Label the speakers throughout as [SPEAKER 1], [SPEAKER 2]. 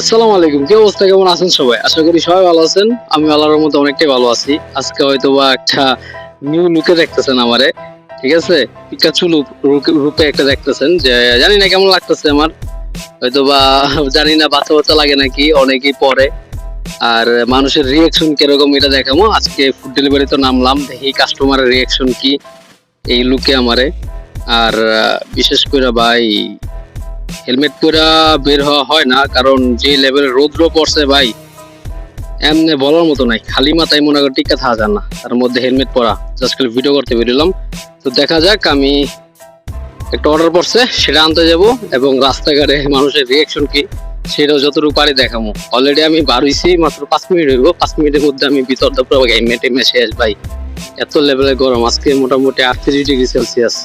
[SPEAKER 1] আসসালামু আলাইকুম। কি অবস্থা? কেমন আছেন সবাই? আশা করি সবাই ভালো আছেন। আমি আল্লাহর মতো অনেকটাই ভালো আছি। আজকে হয়তো বা একটা নিউ লুকে দেখতেছেন আমারে, ঠিক আছে? পিকাচু লুক রূপে একটা দেখতেছেন যে, জানি না কেমন লাগতেছে আমার। হয়তো বা জানি না, বাচ্চা বাচ্চা লাগে নাকি, অনেকেই পরে। আর মানুষের রিয়াকশন কীরকম এটা দেখাবো। আজকে ফুড ডেলিভারি তো নামলাম, দেখি কাস্টমারের রিয়াকশন কি এই লুকে আমারে। আর বিশেষ করে ভাই হেলমেট পরে বের হওয়া হয় না, কারণ যে লেভেলের রৌদ্র পড়ছে ভাই, এমনি বলার মতো নাই, খালি মাথায় মনে করি টিকা থাকা যান না, তার মধ্যে হেলমেট পরা। জাস্ট খালি ভিডিও করতে বেরোলাম। তো দেখা যাক, আমি একটা অর্ডার পড়ছে, সেটা আনতে যাব, এবং রাস্তাঘাটে মানুষের রিয়াকশন কি, সেটাও যতটুকু পারি দেখাবো অলরেডি আমি বার মাত্র পাঁচ মিনিট হইব, পাঁচ মিনিটের মধ্যে আমি ভিতর পুরো গেমে টেমে শেষ ভাই। এত লেভেলের গরম, আজকে মোটামুটি আটত্রিশ degree Celsius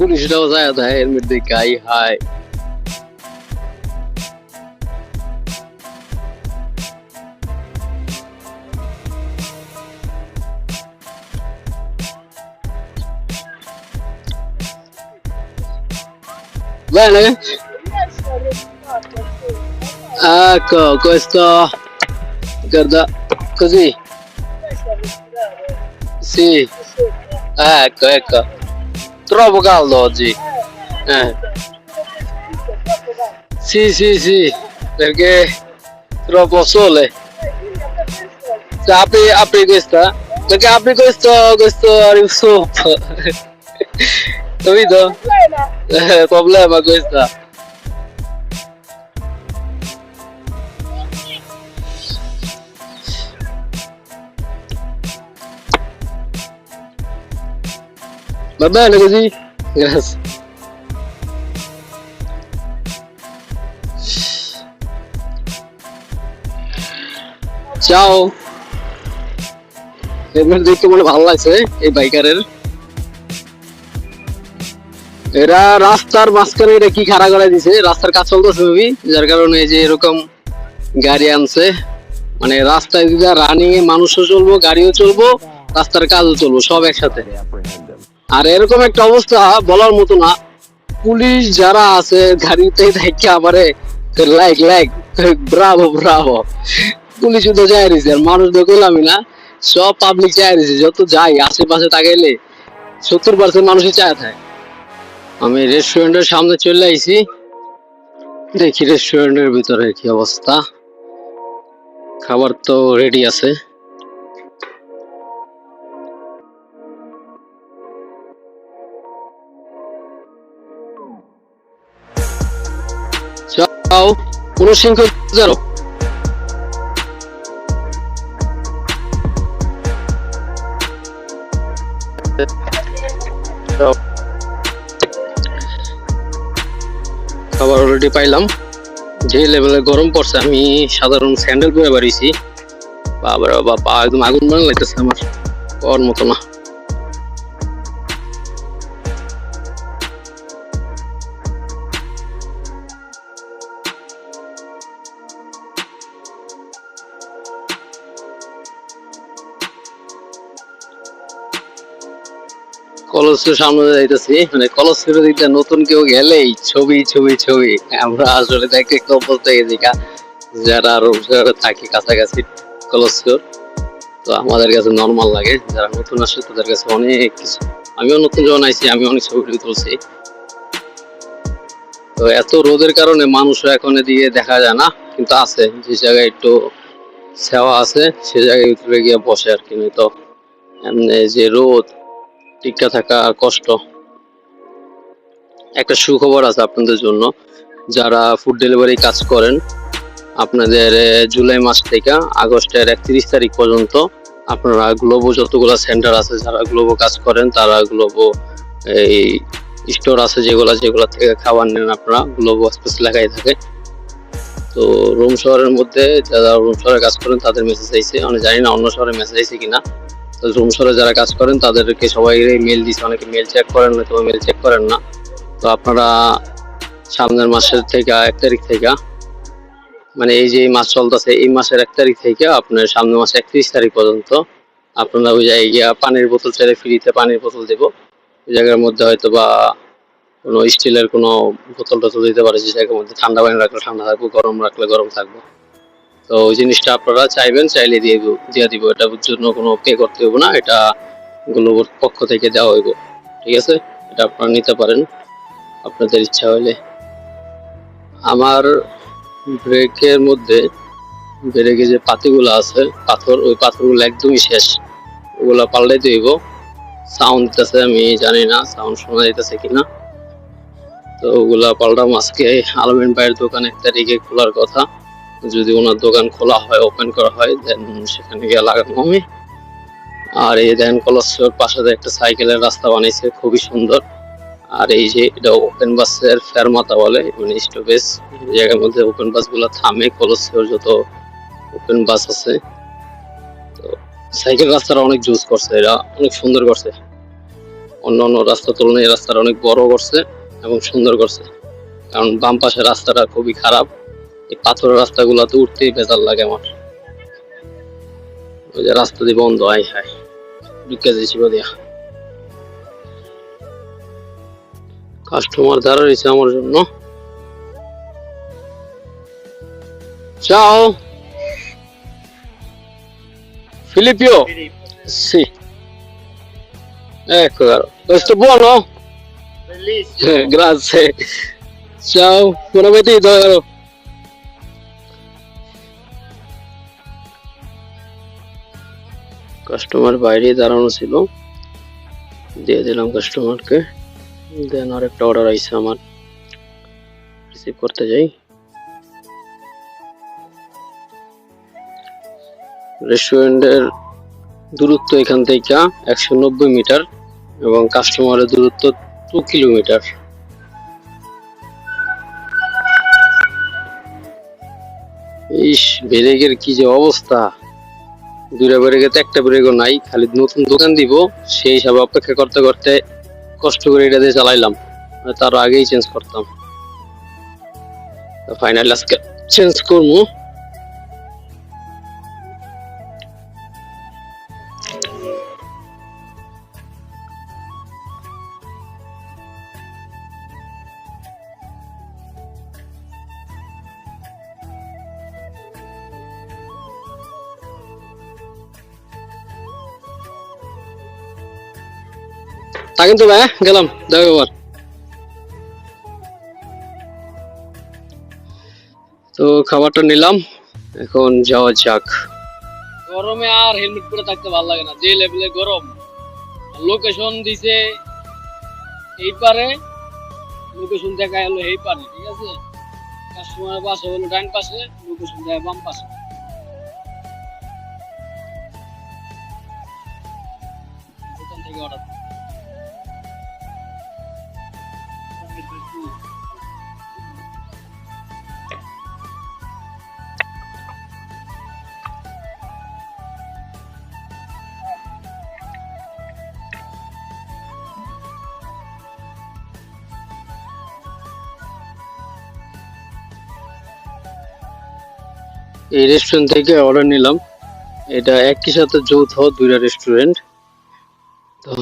[SPEAKER 1] Gulisra was hij de hel met de. Bene? Ecco, questo... Guarda, così. Sì. Ecco, ecco. Troppo caldo oggi. Eh. Sì, sì, sì, perché troppo sole. Se apri, apri questa, perché apri questo, questo rifletto. Capito? Eh, problema questa. Va bene così? Grazie. Ciao. Helmet দেখতে মনে ভালো লাগছে, এই বাইকারের এরা রাস্তার মাঝখানে এটা কি খাড়া করে দিছে রাস্তার কাজ চলতেছে মেবি যার কারণে এই যে এরকম গাড়ি আনছে মানে রাস্তায় যদি রানিং এ মানুষও চলবো, গাড়িও চলবো, রাস্তার কাজও চলবো, সব একসাথে আর এরকম একটা অবস্থা বলার মতো না। পুলিশ যারা আছে, গাড়িতে দেখে আমারে like like bravo bravo. Police তো যাই রয়েছে, আর মানুষ দেখলামই না, সব পাবলিক চাই রয়েছে, যত যাই, আশেপাশে তাকাইলে সত্তর পার্সেন্ট মানুষই চায় থাকে। আমি রেস্টুরেন্টের সামনে চলে আইছি, দেখি রেস্টুরেন্টের ভিতরে কি অবস্থা। খাবার তো রেডি আছে। উনসিংহ জানো? খাবার অলরেডি পাইলাম। যে লেভেলে গরম পড়ছে, আমি সাধারণ স্যান্ডেল পরে বাড়িছি বাবার বাবা, একদম আগুন বান লাগতেছে আমার। পাওয়ার মতো না। কলেজের সামনে যাইতেছি। মানে কলেজের দিকে নতুন কেউ গেলেই ছবি ছবি ছবি। আমরা আসলে দেখে একটা অবস্থা গেছি কা যারা রোজগারে থাকি কাছাকাছি কলেজ তো আমাদের কাছে নর্মাল লাগে। যারা নতুন আসে তাদের কাছে অনেক কিছু। আমিও নতুন যখন আইছি, আমি অনেক ছবি তুলছি। তো এত রোদের কারণে মানুষও এখন এদিকে দেখা যায় না, কিন্তু আছে। যে জায়গায় একটু সেওয়া আছে, সে জায়গায় ভিতরে গিয়ে বসে আর কি তো এমনি যে রোদ টিকা থাকা আর কষ্ট। একটা সুখবর আছে আপনাদের জন্য। যারা ফুড ডেলিভারি কাজ করেন, আপনাদের জুলাই মাস থেকে আগস্টের একত্রিশ তারিখ পর্যন্ত আপনারা গ্লোবো যতগুলো সেন্টার আছে, যারা গ্লোবো কাজ করেন, তারা গ্লোবো এই স্টোর আছে যেগুলো যেগুলো থেকে খাবার নেন আপনারা গ্লোবো এক্সপ্রেস লেখাই থাকে। তো রুম শহরের মধ্যে যারা রুম শহরে কাজ করেন, তাদের মেসেজ আইছে। আমি জানি না অন্য শহরে মেসেজ আইছে কিনা। রুম শহরে যারা কাজ করেন, তাদেরকে সবাই মেল দিছে। অনেকে মেল চেক করেন না মেল চেক করেন না। তো আপনারা সামনের মাসের থেকে এক তারিখ থেকে মানে এই যে মাস চলতেছে, এই মাসের এক তারিখ থেকে আপনার সামনের মাসে একত্রিশ তারিখ পর্যন্ত আপনারা ওই জায়গায় পানির বোতল চাইলে ফ্রিতে পানির বোতল দেবো। ওই জায়গার মধ্যে হয়তো বা কোনো স্টিলের কোনো বোতল টোতল দিতে পারে, যে জায়গার মধ্যে ঠান্ডা পানি রাখলে ঠান্ডা থাকব, গরম রাখলে গরম থাকব। তো ওই জিনিসটা আপনারা চাইবেন, চাইলে দিয়ে দিব দিয়ে দিব। এটার জন্য কোনো পে করতে হবে না, এটা গ্লোবোর পক্ষ থেকে দেওয়া হইব। ঠিক আছে? এটা আপনারা নিতে পারেন, আপনাদের ইচ্ছা হলে আমার ব্রেকের মধ্যে ব্রেকে যে পাতিগুলো আছে, পাথর, ওই পাথরগুলো একদমই শেষ। ওগুলা পাল্টাইতে হইব সাউন্ড দিতেছে, আমি জানি না সাউন্ড শোনা যাইতেছে কিনা। তো ওগুলা পাল্টাম আজকে আলমিন ভাইয়ের দোকান এক তারিখে খোলার কথা। যদি ওনার দোকান খোলা হয় ওপেন করা হয় দেন সেখানে গিয়ে লাগানো হবে আর এই দেন কলসের পাশে একটা সাইকেলের রাস্তা বানিয়েছে, খুবই সুন্দর। আর এই যে এটা ওপেন বাসের ফেরমাতা বলে মানে স্টপেজ জায়গার মধ্যে ওপেন বাসগুলো থামে, কলসের যত ওপেন বাস আছে। তো সাইকেল রাস্তাটা অনেক জুস করছে এরা, অনেক সুন্দর করছে। অন্য অন্য রাস্তা তুলনায় এই রাস্তাটা অনেক বড় করছে এবং সুন্দর করছে। কারণ বাম পাশের রাস্তাটা খুবই খারাপ। এই পাথরের রাস্তাগুলোতে উঠতেই বেজার লাগে আমার ওই যে রাস্তা দিয়ে বন্ধ আই হাই ঢুকে যাচ্ছি দিয়া কাস্টমার দাঁড়া রয়েছে আমার জন্য Ciao. Filippio. Sì. Ecco caro. Questo buono?
[SPEAKER 2] Bellissimo.
[SPEAKER 1] Grazie. Ciao. Buon appetito caro. Customer বাইরে দাঁড়ানো ছিল। দিয়ে দিলাম কাস্টমারকে দেন আরেকটা অর্ডার আইছে আমার। রিসিভ করতে যাই। রেস্টুরেন্টের দূরত্ব এখান থেকে একশো নব্বই মিটার এবং কাস্টমারের দূরত্ব টু কিলোমিটার। ইস ব্রেকের কি যে অবস্থা। দুইটা ব্রেকে গেছে একটা ব্রেকও নাই, খালি নতুন দোকান দিব, সেই হিসাবে অপেক্ষা করতে করতে কষ্ট করে এটা দিয়ে চালাইলাম। তার আগেই চেঞ্জ করতাম। ফাইনাল আজকে চেঞ্জ করব থাকেন তো ভাই? গেলাম, দেখো এবার তো খাবারটা নিলাম, এখন যাওয়া যাক। গরমে আর হেলমেট পরে থাকতে ভালো লাগে না, যে লেভেলে গরম। লোকেশন দিছে এই পারে লোকেশন দেখা হলো এই পারে ঠিক আছে? কাস্টমার পাশে হলো ডান পাশে লোকেশন দেয় বাম পাশে। থেকে অর্ডার এই রেস্টুরেন্ট থেকে অর্ডার নিলাম। এটা একই সাথে যৌথ, দুইটা রেস্টুরেন্ট তো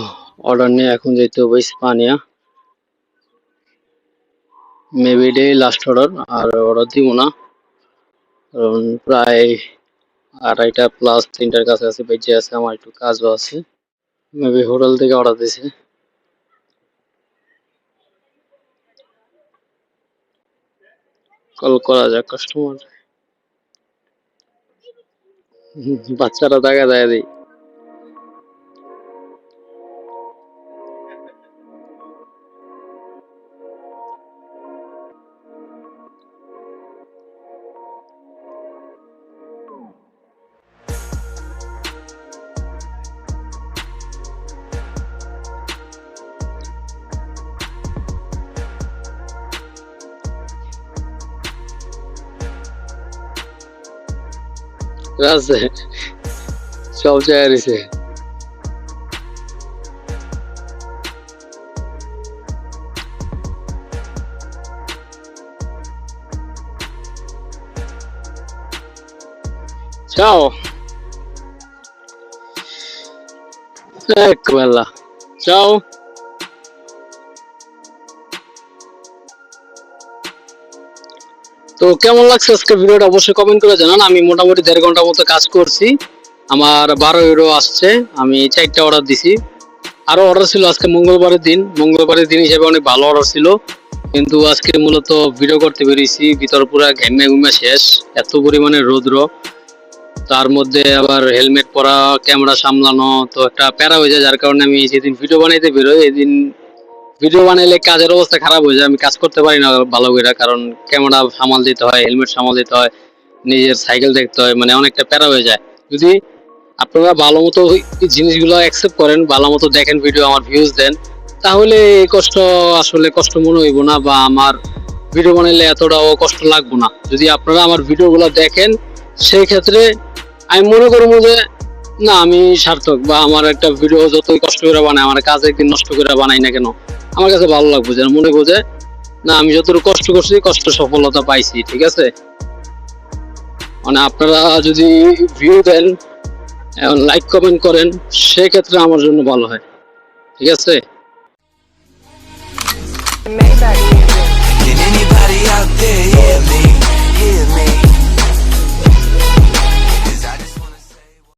[SPEAKER 1] অর্ডার নিয়ে এখন যেতে হবে ইস্পানিয়া মেবি এটাই লাস্ট অর্ডার আর অর্ডার দিব না। কারণ প্রায় আড়াইটা প্লাস তিনটার কাছাকাছি বেঁচে আছে, আমার একটু কাজও আছে। মেবি হোটেল থেকে অর্ডার দিছে। কল করা যাক কাস্টমার বাচ্চারা দেখা যায় দিই আছে সব জায়গায় রয়েছে Ciao. এক বেলা চাও তো কেমন লাগছে আজকে ভিডিওটা? অবশ্যই কমেন্ট করে জানান। আমি মোটামুটি দেড় ঘণ্টা মতো কাজ করছি। আমার বারো ইউরো আসছে। আমি চারটা অর্ডার দিছি। আরও অর্ডার ছিল আজকে মঙ্গলবারের দিন। মঙ্গলবারের দিন হিসেবে অনেক ভালো অর্ডার ছিল। কিন্তু আজকে মূলত ভিডিও করতে বেরিয়েছি। ভিতর পুরা ঘেমে ঘুমে শেষ। এত পরিমাণে রৌদ্র। তার মধ্যে আবার হেলমেট পরা ক্যামেরা সামলানো। তো একটা প্যারা হয়ে যায়, যার কারণে আমি যেদিন ভিডিও বানাইতে বেরোই, এদিন ভিডিও বানাইলে কাজের অবস্থা খারাপ হয়ে যায়, আমি কাজ করতে পারি না ভালো করে কারণ ক্যামেরা সামাল দিতে হয় হেলমেট সামাল দিতে হয়, নিজের সাইকেল দেখতে হয় মানে অনেকটা প্যারা হয়ে যায়। যদি আপনারা ভালো মতো জিনিসগুলো অ্যাকসেপ্ট করেন ভালো মতো দেখেন ভিডিও আমার ভিউজ দেন, তাহলে এই কষ্ট আসলে কষ্ট মনে হইব না বা আমার ভিডিও বানাইলে এতটাও কষ্ট লাগবো না। যদি আপনারা আমার ভিডিওগুলো দেখেন, সেই ক্ষেত্রে আমি মনে করব যে, না, আমি সার্থক বা আমার একটা ভিডিও যতই কষ্ট করে বানাই, আমার কাজ একদিন নষ্ট করে বানাই না কেন? আমার কাছে ভালো লাগবে যেন মনে করছে না আমি যতটুকু কষ্ট করছি কষ্ট সফলতা পাইছি ঠিক আছে? মানে আপনারা যদি ভিউ দেন লাইক কমেন্ট করেন সেক্ষেত্রে আমার জন্য ভালো হয় ঠিক আছে?
[SPEAKER 3] Anybody out there.